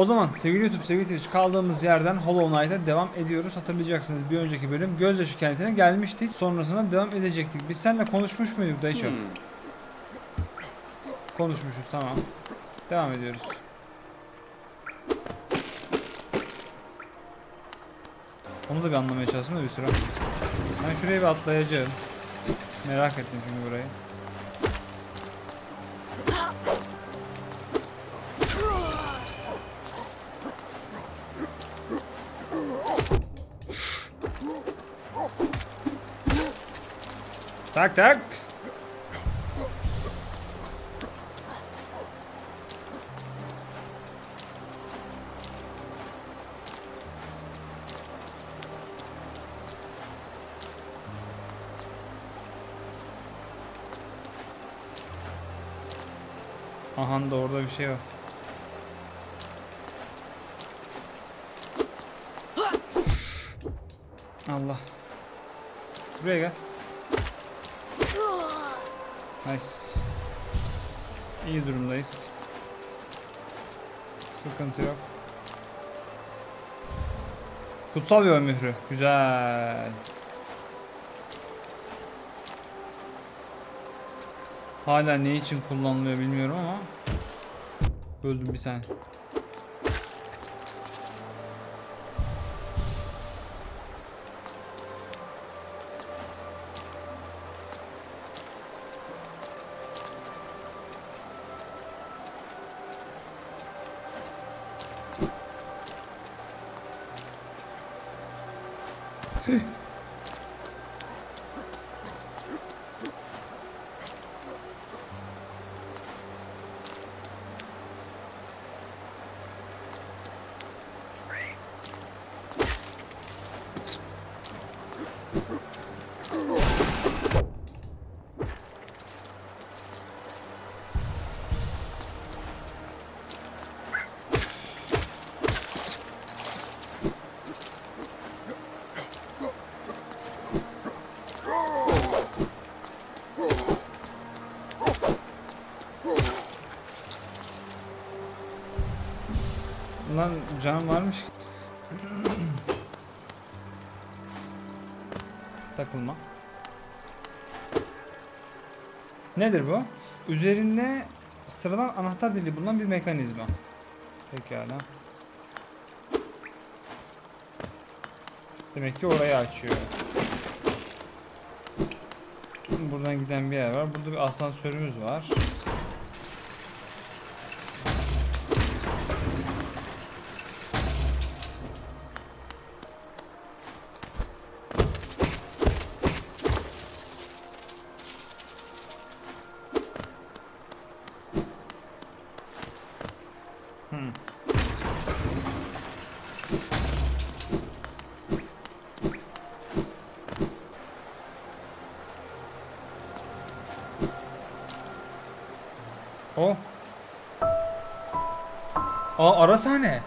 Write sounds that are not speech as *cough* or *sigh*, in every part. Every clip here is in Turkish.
O zaman sevgili YouTube, sevgili Twitch kaldığımız yerden Hollow Knight'a devam ediyoruz. Hatırlayacaksınız bir önceki bölüm Gözyaşı Kenti'ne gelmiştik. Sonrasında devam edecektik. Biz seninle konuşmuş muyduk dayıço? Hmm. Konuşmuşuz tamam. Devam ediyoruz. Onu da bir anlamaya çalıştım da bir süre. Ben şuraya bir atlayacağım. Merak ettim şimdi burayı. Tak tak. Aha da orada bir şey var. Allah. Buraya gel. Nice. İyi durumdayız. Sıkıntı yok. Kutsal yol mührü. Güzel. Hala ne için kullanılıyor bilmiyorum ama Öldüm bir saniye. Lan canım varmış. Takılma. Nedir bu? Üzerinde sıradan anahtar dili bulunan bir mekanizma. Pekala. Demek ki orayı açıyor. Buradan giden bir yer var. Burada bir asansörümüz var. O. Aa ara sahne.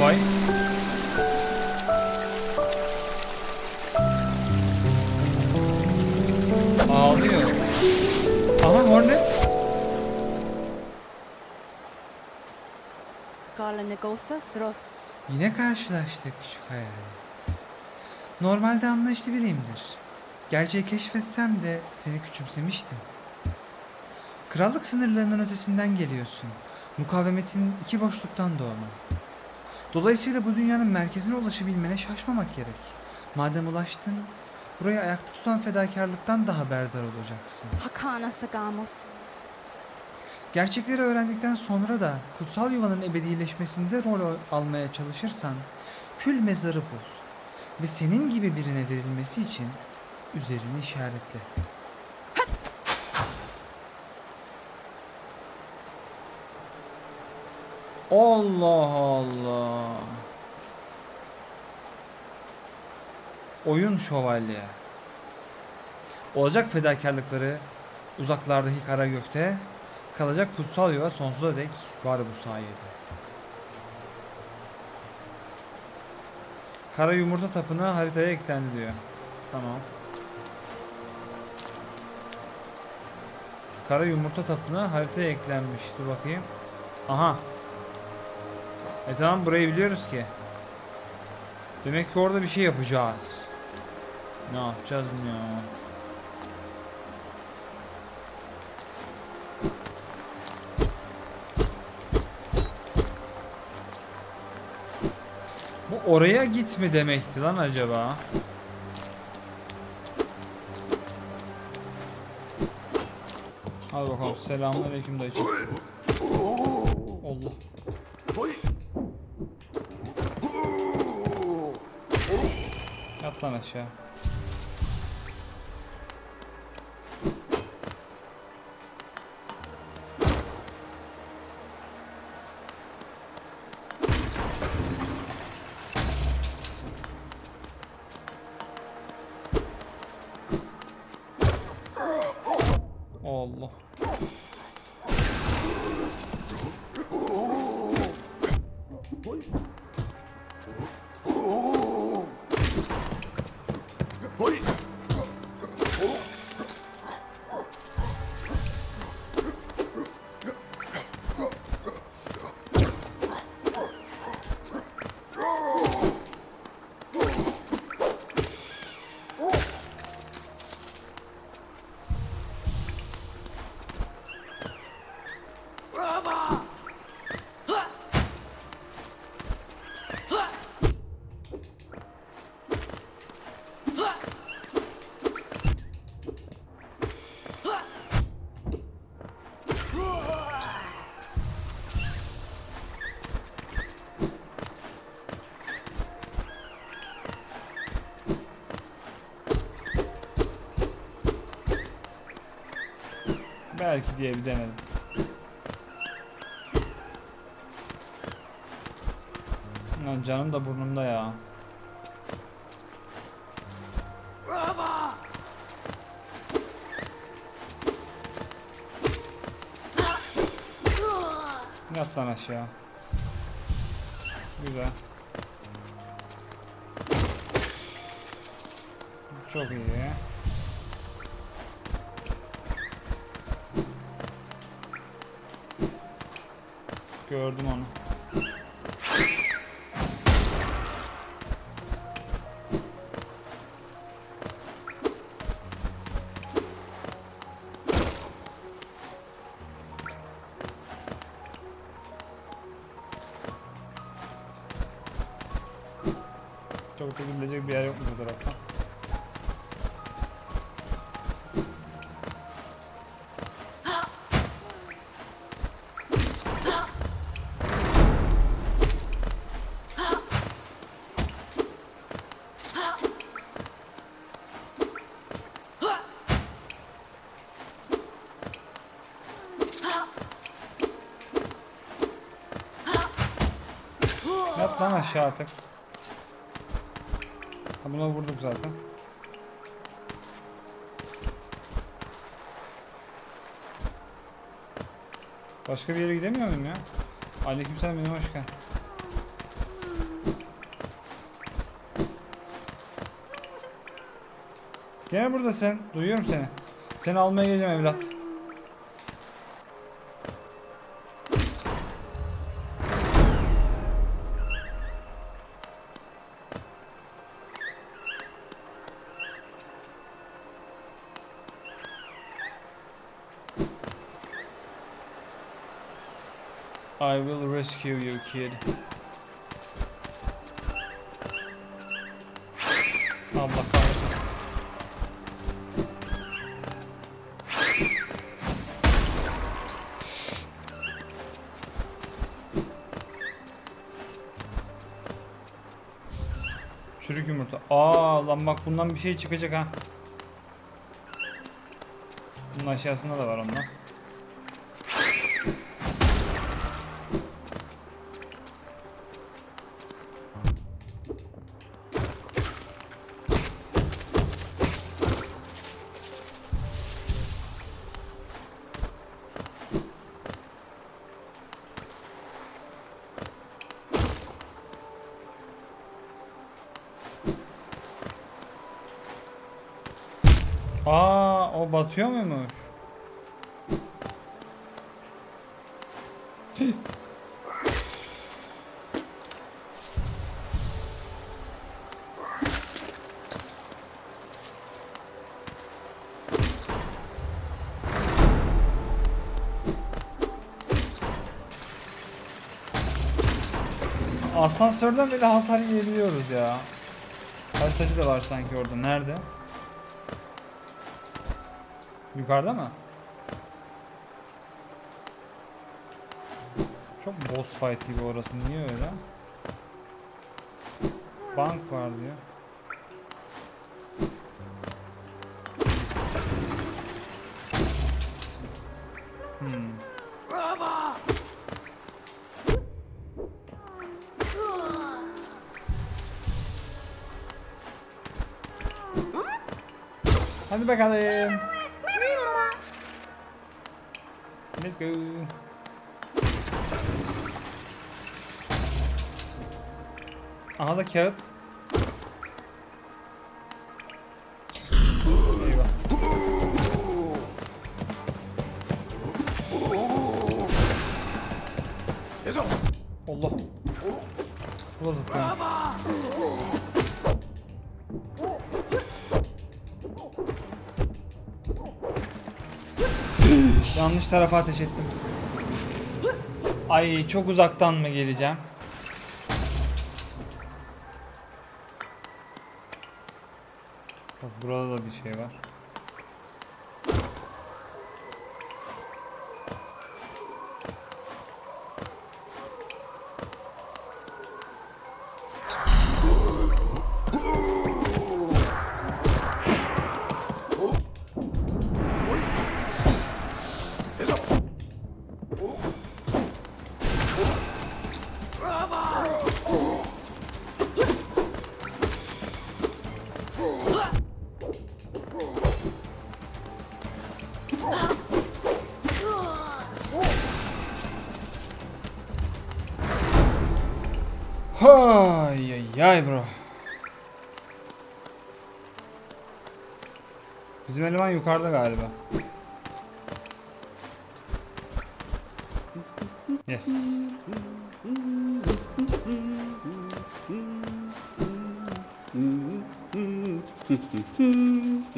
Vay. Ağlıyor. Aha Hornet. Yine karşılaştık küçük hayalet. Normalde anlayışlı biriyimdir. Gerçeği keşfetsem de seni küçümsemiştim. Krallık sınırlarının ötesinden geliyorsun. Mukavemetin iki boşluktan doğma. Dolayısıyla bu dünyanın merkezine ulaşabilmene şaşmamak gerek. Madem ulaştın, burayı ayakta tutan fedakarlıktan da haberdar olacaksın. Hakana Sagamos. Gerçekleri öğrendikten sonra da kutsal yuvanın ebedileşmesinde rol almaya çalışırsan kül mezarı bul ve senin gibi birine verilmesi için üzerini işaretle. Allah Allah. Oyun şövalye. Olacak fedakarlıkları uzaklardaki kara gökte kalacak kutsal yuva sonsuza dek var bu sayede. Kara yumurta tapınağı haritaya eklendi diyor. Tamam. Kara yumurta tapınağı haritaya eklenmiş. Dur bakayım. Aha. E tamam burayı biliyoruz ki. Demek ki orada bir şey yapacağız. Ne yapacağız ya? Bu oraya git mi demekti lan acaba? Hadi bakalım. Selamünaleyküm dayıcım. Allah. Yat lan aşağı. Allah. Belki diye bir denedim. Lan canım da burnumda ya. Yat lan aşağı. Güzel. Çok iyi. Gördüm onu. Aşağı artık. Ha buna vurduk zaten. Başka bir yere gidemiyor muyum ya? Aleykümselam benim hoş geldin. Gene buradasın. Duyuyorum seni. Seni almaya geleceğim evlat. You, kid. Allah kahretsin. Çürük yumurta. Aa lan bak bundan bir şey çıkacak ha. Bunun aşağısında da var ondan. Batıyor muymuş? Asansörden bile hasar yiyebiliyoruz ya. Haritacı da var sanki orada. Nerede? Yukarıda mı? Çok boss fight gibi orası. Niye öyle? Bank var diyor. Hmm. Hadi bakalım. Let's go. Aha da kağıt. Eyvah. Allah. Da zıplamış. Yanlış tarafa ateş ettim. Ay çok uzaktan mı geleceğim? Bak burada da bir şey var. Yukarıda galiba. Yes.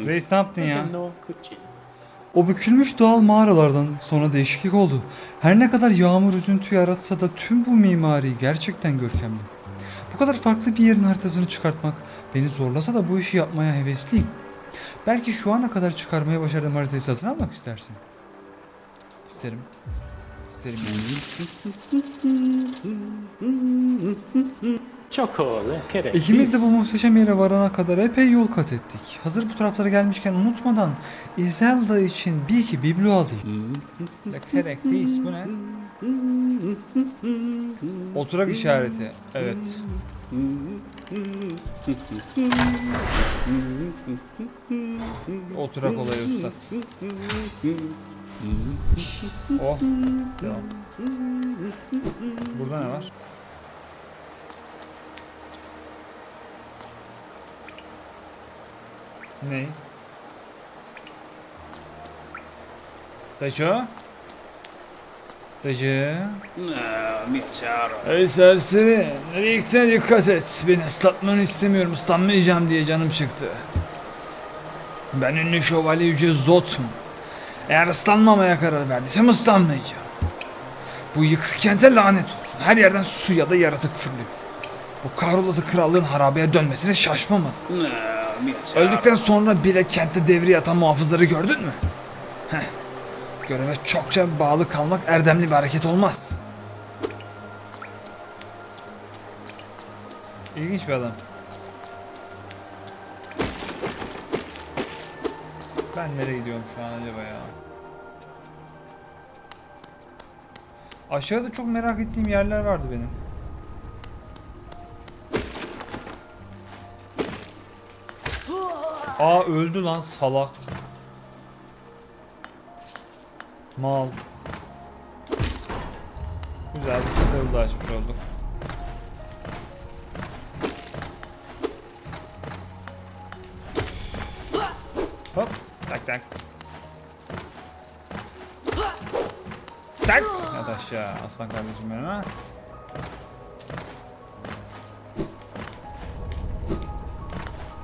Reis ne yaptın ya? O bükülmüş doğal mağaralardan sonra değişiklik oldu. Her ne kadar yağmur üzüntü yaratsa da tüm bu mimari gerçekten görkemli. Bu kadar farklı bir yerin haritasını çıkartmak beni zorlasa da bu işi yapmaya hevesliyim. Belki şu ana kadar çıkarmaya başardığım haritayı satın almak istersin. İsterim. İsterim yani. Çok lekkere. İkimiz de bu muhteşem yere varana kadar epey yol kat ettik. Hazır bu taraflara gelmişken unutmadan Iselda için bir iki biblo alayım. *laughs* Lekerek değil bu ne? Oturak işareti. Evet. Oturak olayı ustad. Oh. Devam. Burada ne var? Ne? Dayıcı? Dayıcı? Ey serseri, nereye gittiğine dikkat et. Beni ıslatmanı istemiyorum, ıslanmayacağım diye canım çıktı. Ben ünlü şövalye Yüce Zot'um. Eğer ıslanmamaya karar verdiysem ıslanmayacağım. Bu yıkık kente lanet olsun. Her yerden su ya da yaratık fırlıyor. Bu kahrolası krallığın harabeye dönmesine şaşmamalı. Öldükten sonra bile kentte devriye atan muhafızları gördün mü? Heh. Göreve çokça bağlı kalmak erdemli bir hareket olmaz. İlginç bir adam. Ben nereye gidiyorum şu an acaba ya? Aşağıda çok merak ettiğim yerler vardı benim. Aa öldü lan salak. Mal. Güzel bir kısa yolda açmış olduk. Hop. Tak tak. Tak. Ya aşağı aslan kardeşim benim ha.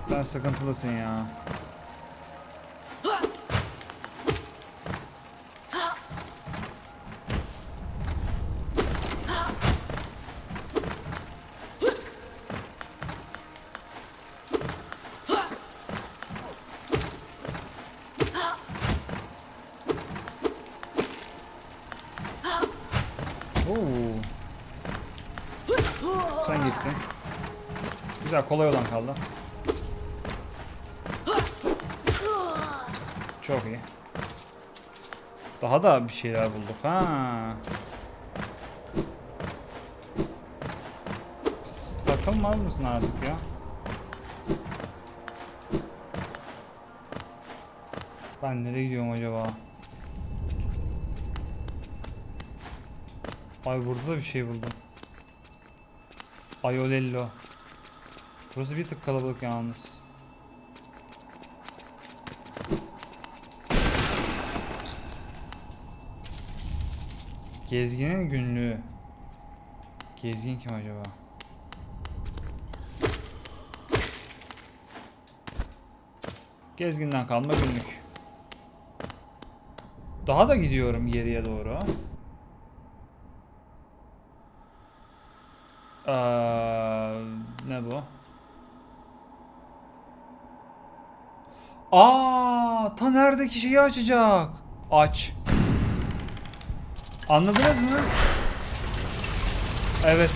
Sen sıkıntılısın ya. Gittin. Güzel kolay olan kaldı. Çok iyi. Daha da bir şeyler bulduk ha. Takılmaz mısın artık ya? Ben nereye gidiyorum acaba? Ay burada da bir şey buldum. Ayolello. Burası bir tık kalabalık yalnız. Gezginin günlüğü. Gezgin kim acaba? Gezginden kalma günlük. Daha da gidiyorum geriye doğru. Ee, ne bu? Aa, Taner'deki şeyi açacak. Aç. Anladınız mı? Evet.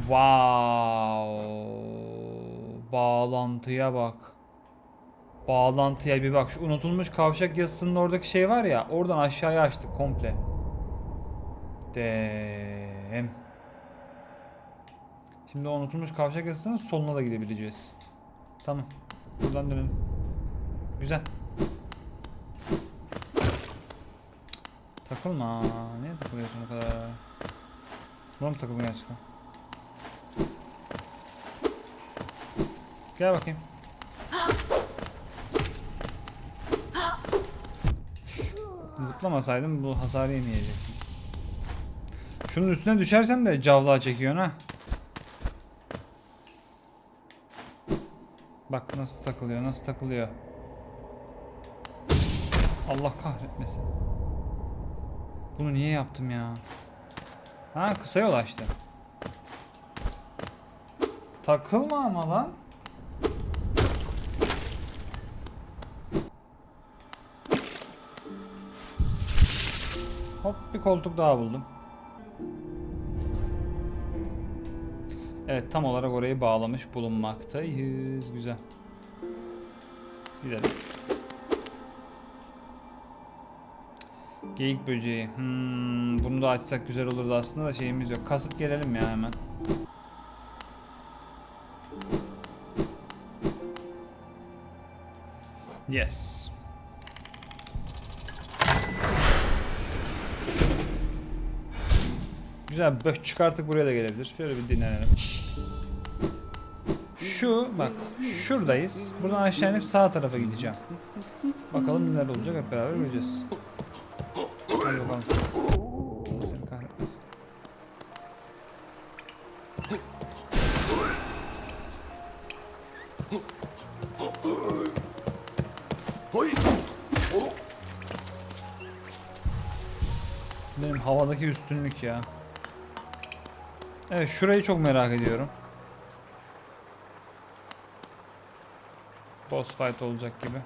Wow. Bağlantıya bak. Bağlantıya bir bak. Şu unutulmuş kavşak yazısının oradaki şey var ya. Oradan aşağıya açtık komple. Dem. Şimdi unutulmuş kavşak yazısının soluna da gidebileceğiz. Tamam. Buradan dönelim. Güzel. Takılma. Niye takılıyorsun o kadar? Buna mı takıldın gerçekten? Gel bakayım. Zıplamasaydım bu hasarı yemeyecektim. Şunun üstüne düşersen de cavlağa çekiyorsun ha. Bak nasıl takılıyor, nasıl takılıyor. Allah kahretmesin. Bunu niye yaptım ya? Ha kısa yol açtım. Takılma ama lan. Hop bir koltuk daha buldum. Evet tam olarak orayı bağlamış bulunmaktayız. Güzel. Gidelim. Geyik böceği. Hmm, bunu da açsak güzel olurdu aslında da şeyimiz yok. Kasıp gelelim ya hemen. Yes. Güzel bök çıkartıp buraya da gelebilir. Şöyle bir dinlenelim. Şu bak şuradayız. Buradan aşağı inip sağ tarafa gideceğim. Bakalım neler olacak hep beraber göreceğiz. Hadi bakalım. Seni kahretmesin. Benim havadaki üstünlük ya. Evet şurayı çok merak ediyorum. Boss fight olacak gibi.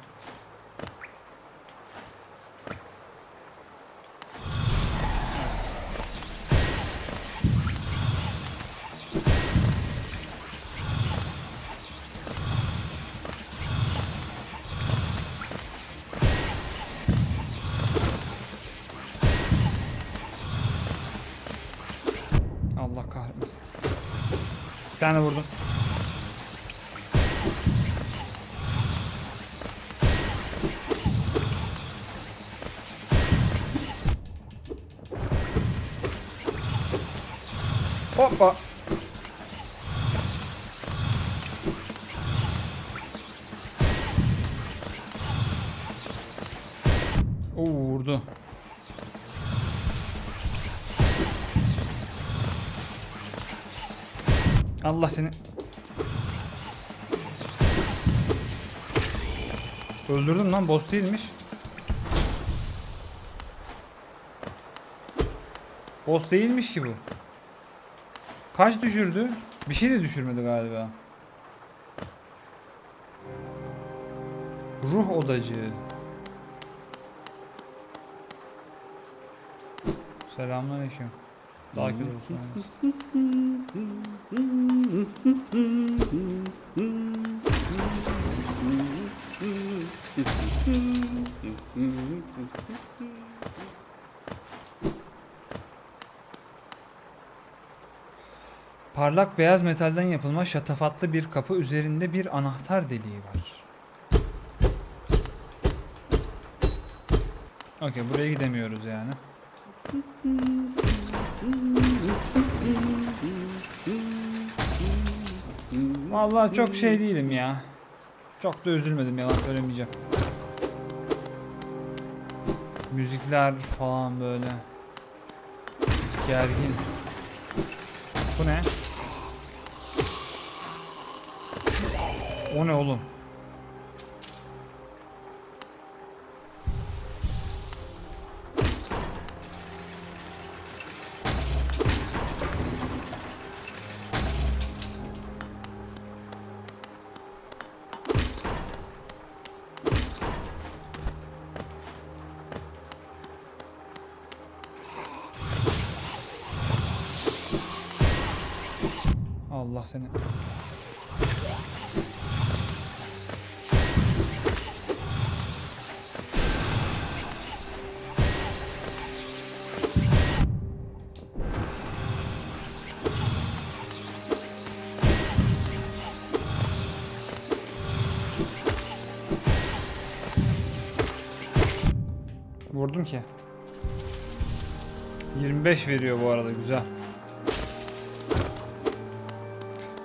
Bir tane vurdum. Allah seni. Öldürdüm lan boss değilmiş. Boss değilmiş ki bu. Kaç düşürdü? Bir şey de düşürmedi galiba. Ruh odacı. Selamünaleyküm. Sakin olursunuz. Parlak beyaz metalden yapılma şatafatlı bir kapı üzerinde bir anahtar deliği var. Okey buraya gidemiyoruz yani. Vallahi çok şey değilim ya. Çok da üzülmedim yalan söylemeyeceğim. Müzikler falan böyle. Gergin. Bu ne? O ne oğlum? Seni. Vurdum ki. 25 veriyor bu arada güzel.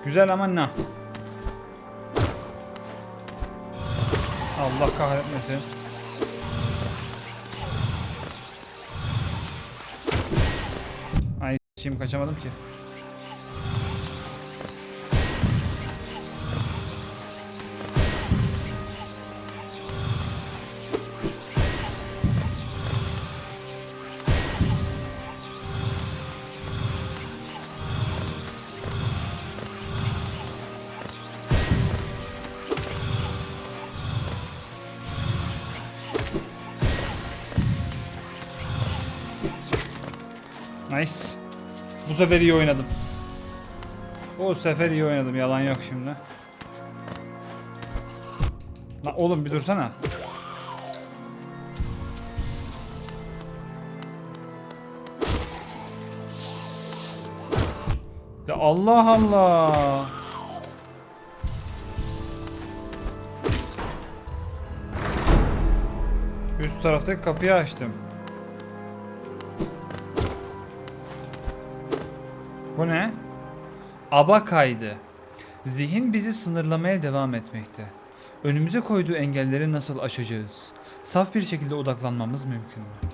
Güzel ama ne? Allah kahretmesin. Ay şimdi kaçamadım ki. Nice. Bu sefer iyi oynadım. Bu sefer iyi oynadım. Yalan yok şimdi. Lan oğlum bir dursana. Ya Allah Allah. Üst taraftaki kapıyı açtım. Ne? Aba kaydı. Zihin bizi sınırlamaya devam etmekte. Önümüze koyduğu engelleri nasıl aşacağız? Saf bir şekilde odaklanmamız mümkün mü?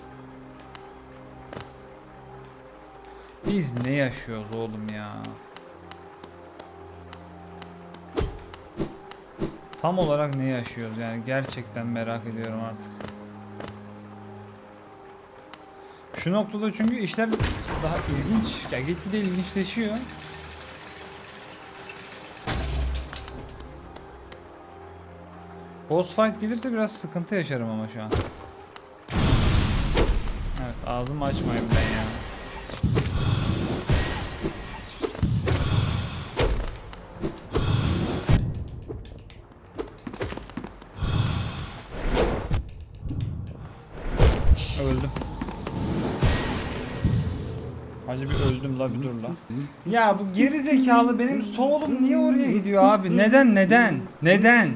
Biz ne yaşıyoruz oğlum ya? Tam olarak ne yaşıyoruz yani gerçekten merak ediyorum artık. Şu noktada çünkü işler daha ilginç, ya gitgide ilginçleşiyor. Boss fight gelirse biraz sıkıntı yaşarım ama şu an. Evet ağzımı açmayayım ben ya. La bir dur la. Ya bu geri zekalı benim soğulum niye oraya gidiyor abi? Neden neden? Neden?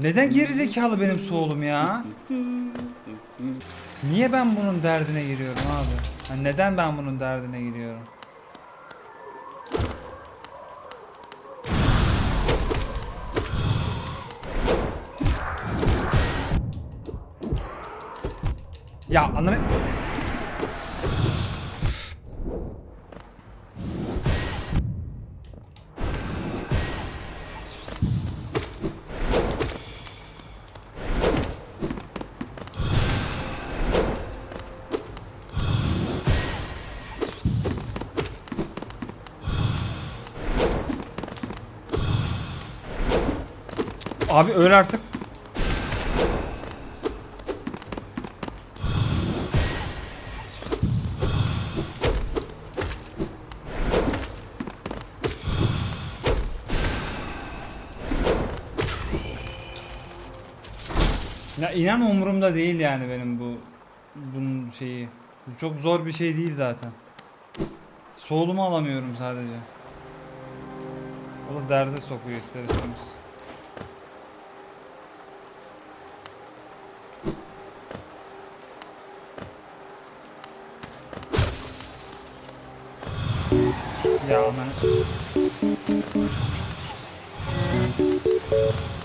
Neden geri zekalı benim soğulum ya? Niye ben bunun derdine giriyorum abi? Ha, neden ben bunun derdine giriyorum? Ya anladın Abi öl artık. Ya inan umurumda değil yani benim bu bunun şeyi. Çok zor bir şey değil zaten. Soğulumu alamıyorum sadece. O da derde sokuyor ister istemez.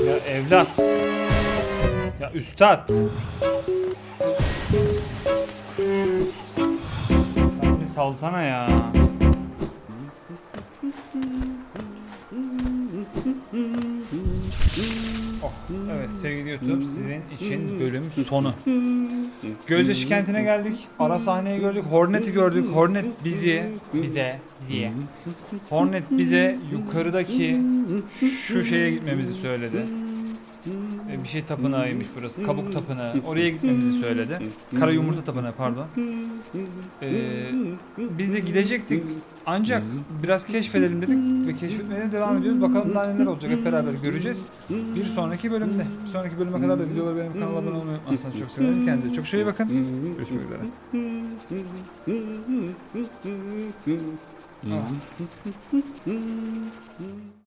Ya evlat. Ya üstad. Sen bir salsana ya. Oh, evet sevgili YouTube sizin için bölüm sonu. Gözyaşı kentine geldik. Ara sahneyi gördük. Hornet'i gördük. Hornet bizi, bize, bize. Hornet bize yukarıdaki şu şeye gitmemizi söyledi. E, Bir şey tapınağıymış burası. Kabuk tapınağı. Oraya gitmemizi söyledi. Kara yumurta tapınağı pardon. Ee, biz de gidecektik. Ancak biraz keşfedelim dedik ve keşfetmeye devam ediyoruz. Bakalım daha neler olacak hep beraber göreceğiz. Bir sonraki bölümde. Bir sonraki bölüme kadar da videoları benim kanalıma abone olmayı unutmazsanız çok sevinirim. Kendinize çok iyi bakın. Görüşmek üzere. Mm.